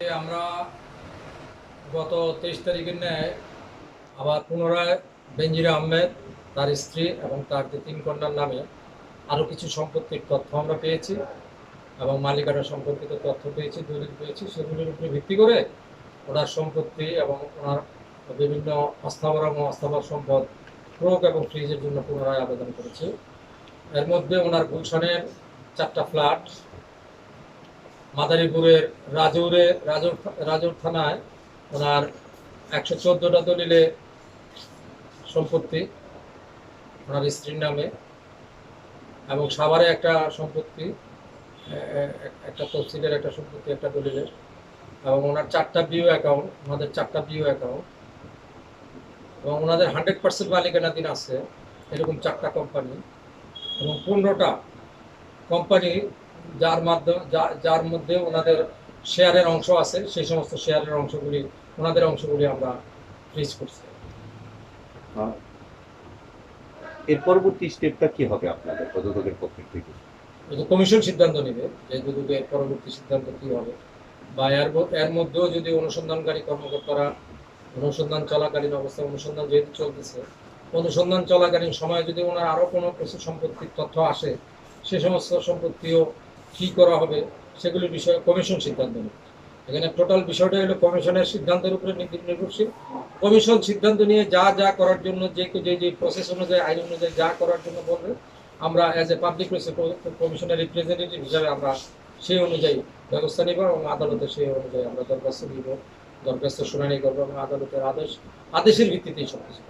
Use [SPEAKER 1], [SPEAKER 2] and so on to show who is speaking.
[SPEAKER 1] আমরা গত তেইশ তারিখের ন্যায় আবার পুনরায় বেঞ্জিরা আহমেদ, তার স্ত্রী এবং তার যে তিন কন্যার নামে আরও কিছু সম্পত্তির তথ্য আমরা পেয়েছি এবং মালিকানা সম্পর্কিত তথ্য পেয়েছি, দলিল পেয়েছি। সেগুলির উপরে ভিত্তি করে ওনার সম্পত্তি এবং ওনার বিভিন্ন অস্থাবর এবং অস্থাবর সম্পদ ক্রোক এবং ফ্রিজের জন্য পুনরায় আবেদন করেছি। এর মধ্যে ওনার গুলশানের চারটা ফ্ল্যাট মাদারীপুরের রাজৌরে, রাজৌর রাজৌর থানায় ওনার একশো চোদ্দোটা দলিলে সম্পত্তি, ওনার স্ত্রীর নামে, এবং সাভারে একটা সম্পত্তি একটা তফসিলের একটা সম্পত্তি, একটা দলিলে এবং ওনার চারটা বিও অ্যাকাউন্ট ওনাদের চারটা বিও অ্যাকাউন্ট এবং ওনাদের হান্ড্রেড পার্সেন্ট মালিকানাধীন আছে, এরকম চারটা কোম্পানি এবং পনেরোটা কোম্পানি যার মাধ্যমে যার মধ্যে ওনাদের শেয়ারের অংশ আছে সেই সমস্ত শেয়ারের অংশগুলি ওনাদের অংশগুলি আমরা ফ্রিজ করছি।
[SPEAKER 2] আহ, এর পরবর্তী স্টেপটা কি হবে আপনাদের প্রযোজকের পক্ষ থেকে?
[SPEAKER 1] কমিশন সিদ্ধান্ত নেবে যে দুদকের পরবর্তী সিদ্ধান্ত কী হবে? বা এর এর মধ্যেও যদি অনুসন্ধানকারী কর্মকর্তারা অনুসন্ধান চলাকালীন অবস্থায় অনুসন্ধান যেহেতু চলতেছে অনুসন্ধান চলাকালীন সময়ে যদি ওনার আরও কোনো কিছু সম্পত্তির তথ্য আসে সে সমস্ত সম্পত্তিও কী করা হবে সেগুলির বিষয়ে কমিশন সিদ্ধান্ত নেবে এখানে টোটাল বিষয়টা হলো কমিশনের সিদ্ধান্তের উপরে নির্ভর- নির্ভরশীল কমিশন সিদ্ধান্ত নিয়ে যা যা করার জন্য যে যে যে প্রসেস অনুযায়ী, আইন অনুযায়ী যা করার জন্য বলবে, আমরা অ্যাজ এ পাবলিক কমিশনের রিপ্রেজেন্টেটিভ হিসাবে আমরা সেই অনুযায়ী ব্যবস্থা নিব এবং আদালতে সেই অনুযায়ী আমরা দরখাস্ত দিব দরখাস্ত শুনানি করব এবং আদালতের আদেশ, আদেশের ভিত্তিতেই সব কিছু।